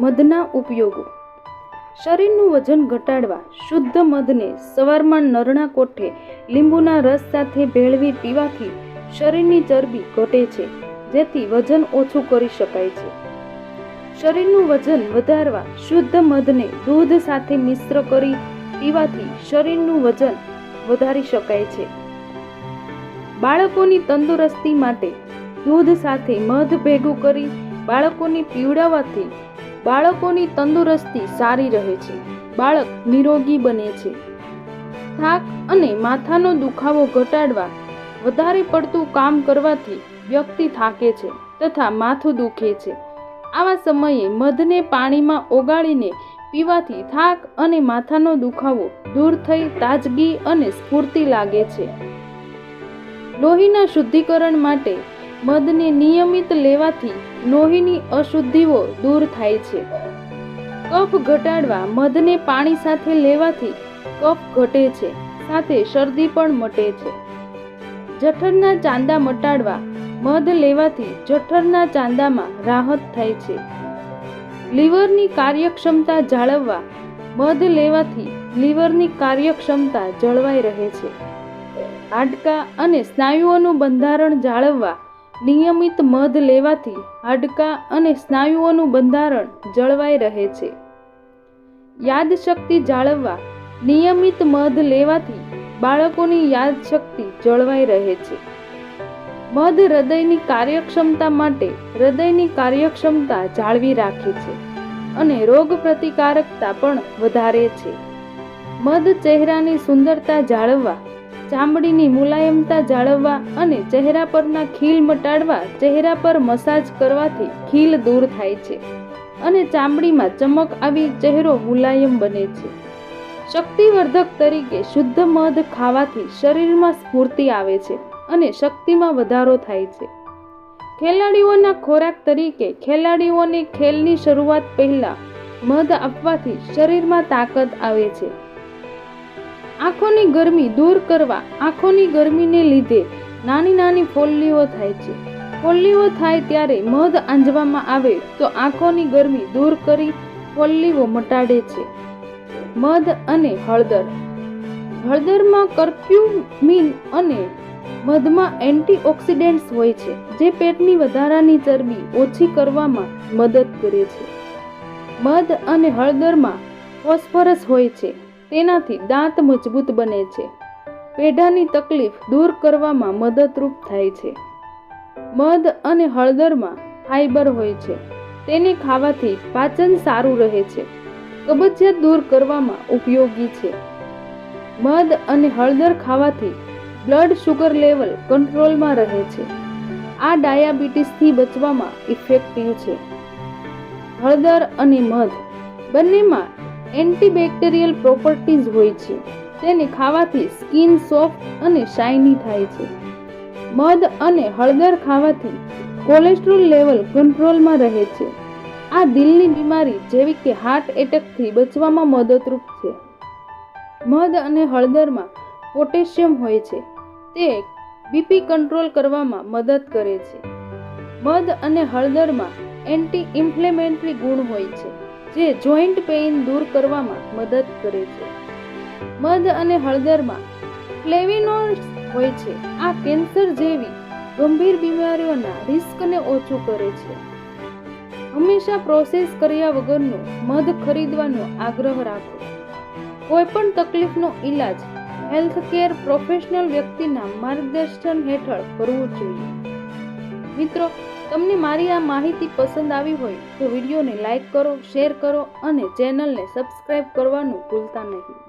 મધના ઉપયોગો. શરીરનું વજન ઘટાડવા શુદ્ધ મધને સવારમાં નરણા કોઠે લીંબુના રસ સાથે ભેળવી પીવાથી શરીરની ચરબી ઘટે છે, જેથી વજન ઓછું કરી શકાય છે. શરીરનું વજન વધારવા શુદ્ધ મધને દૂધ સાથે મિશ્ર કરી પીવાથી શરીરનું વજન વધારી શકાય છે. બાળકોની તંદુરસ્તી માટે દૂધ સાથે મધ ભેગું કરી બાળકોને પીવડાવવાથી બાળકોની તંદુરસ્તી સારી રહે છે. બાળક નિરોગી બને છે. થાક અને માથાનો દુખાવો ઘટાડવા, વધારે પડતું કામ કરવાથી વ્યક્તિ થાકે છે તથા માથું દુખે છે. આવા સમયે મધને પાણીમાં ઓગાળીને પીવાથી થાક અને માથાનો દુખાવો દૂર થઈ તાજગી અને સ્ફૂર્તિ લાગે છે. લોહીના શુદ્ધિકરણ માટે મધને નિયમિત લેવાથી લોહીની અશુદ્ધિઓ દૂર થાય છે. કફ ઘટાડવા મધને પાણી સાથે લેવાથી કફ ઘટે છે, સાથે શરદી પણ મટે છે. જઠરના ચાંદા મટાડવા મધ લેવાથી જઠરના ચાંદામાં રાહત થાય છે. લીવરની કાર્યક્ષમતા જાળવવા મધ લેવાથી લીવરની કાર્યક્ષમતા જળવાઈ રહે છે. હાડકાં અને સ્નાયુઓનું બંધારણ જાળવવા નિયમિત મધ લેવાથી હાડકાં અને સ્નાયુઓનું બંધારણ જળવાઈ રહે છે. યાદશક્તિ જાળવવા, નિયમિત મધ લેવાથી બાળકોની યાદશક્તિ જળવાઈ રહે છે. મધ હૃદયની કાર્યક્ષમતા માટે હૃદયની કાર્યક્ષમતા જાળવી રાખે છે અને રોગ પ્રતિકારકતા પણ વધારે છે. મધ ચહેરાની સુંદરતા જાળવવા ચામડીની મુલાયમતા જાળવવા અને ચહેરા પરના ખીલ મટાડવા, ચહેરા પર મસાજ કરવાથી ખીલ દૂર થાય છે અને ચામડીમાં ચમક આવી ચહેરો મુલાયમ બને છે. શક્તિવર્ધક તરીકે શુદ્ધ મધ ખાવાથી શરીરમાં સ્ફૂર્તિ આવે છે અને શક્તિમાં વધારો થાય છે. ખેલાડીઓના ખોરાક તરીકે ખેલાડીઓને ખેલની શરૂઆત પહેલા મધ આપવાથી શરીરમાં તાકાત આવે છે. આંખોની ગરમી દૂર કરવા, આંખોની ગરમીને લીધે નાની નાની ફોલ્લીઓ થાય છે. ફોલ્લીઓ થાય ત્યારે મધ આંજવામાં આવે તો આંખોની ગરમી દૂર કરી ફોલ્લીઓ મટાડે છે. મધ અને હળદર. હળદરમાં કર્ક્યુમિન અને મધમાં એન્ટીઓક્સિડન્ટ્સ હોય છે, જે પેટની વધારાની ચરબી ઓછી કરવામાં મદદ કરે છે. મધ અને હળદરમાં ફોસ્ફરસ હોય છે. તેનાથી દાંત મજબૂત બને છે. પેઢાની તકલીફ દૂર કરવામાં મદદરૂપ થાય છે. મધ અને હળદરમાં ફાઈબર હોય છે. તેને ખાવાથી પાચન સારું રહે છે. કબજિયાત દૂર કરવામાં ઉપયોગી છે. મધ અને હળદર ખાવાથી બ્લડ શુગર લેવલ કંટ્રોલમાં રહે છે. આ ડાયાબિટીસથી બચવામાં ઇફેક્ટિવ છે. હળદર અને મધ બંનેમાં એન્ટીબેક્ટેરિયલ પ્રોપર્ટીઝ હોય છે. તેને ખાવાથી સ્કિન સોફ્ટ અને શાઇની થાય છે. મધ અને હળદર ખાવાથી કોલેસ્ટ્રોલ લેવલ કંટ્રોલમાં રહે છે. આ દિલની બીમારી જેવી કે હાર્ટ એટેકથી બચવામાં મદદરૂપ છે. મધ અને હળદરમાં પોટેશિયમ હોય છે. તે બીપી કંટ્રોલ કરવામાં મદદ કરે છે. મધ અને હળદરમાં એન્ટી ઇન્ફ્લેમેટરી ગુણ હોય છે. જે જોઈન્ટ પેઇન દૂર કરવામાં મદદ કરે છે. મધ અને હળદરમાં ફ્લેવિનોઇડ્સ હોય છે. આ કેન્સર જેવી ગંભીર બીમારીઓના રિસ્કને ઓછું કરે છે. હંમેશા પ્રોસેસ કર્યા વગરનો મધ ખરીદવાનો આગ્રહ રાખો. કોઈ પણ તકલીફનો ઈલાજ હેલ્થ કેર પ્રોફેશનલ વ્યક્તિના માર્ગદર્શન હેઠળ કરવું જોઈએ. મિત્રો તમને મારી આ માહિતી પસંદ આવી હોય તો વિડીયોને લાઇક કરો, શેર કરો અને ચેનલને સબસ્ક્રાઈબ કરવાનું ભૂલતા નહીં.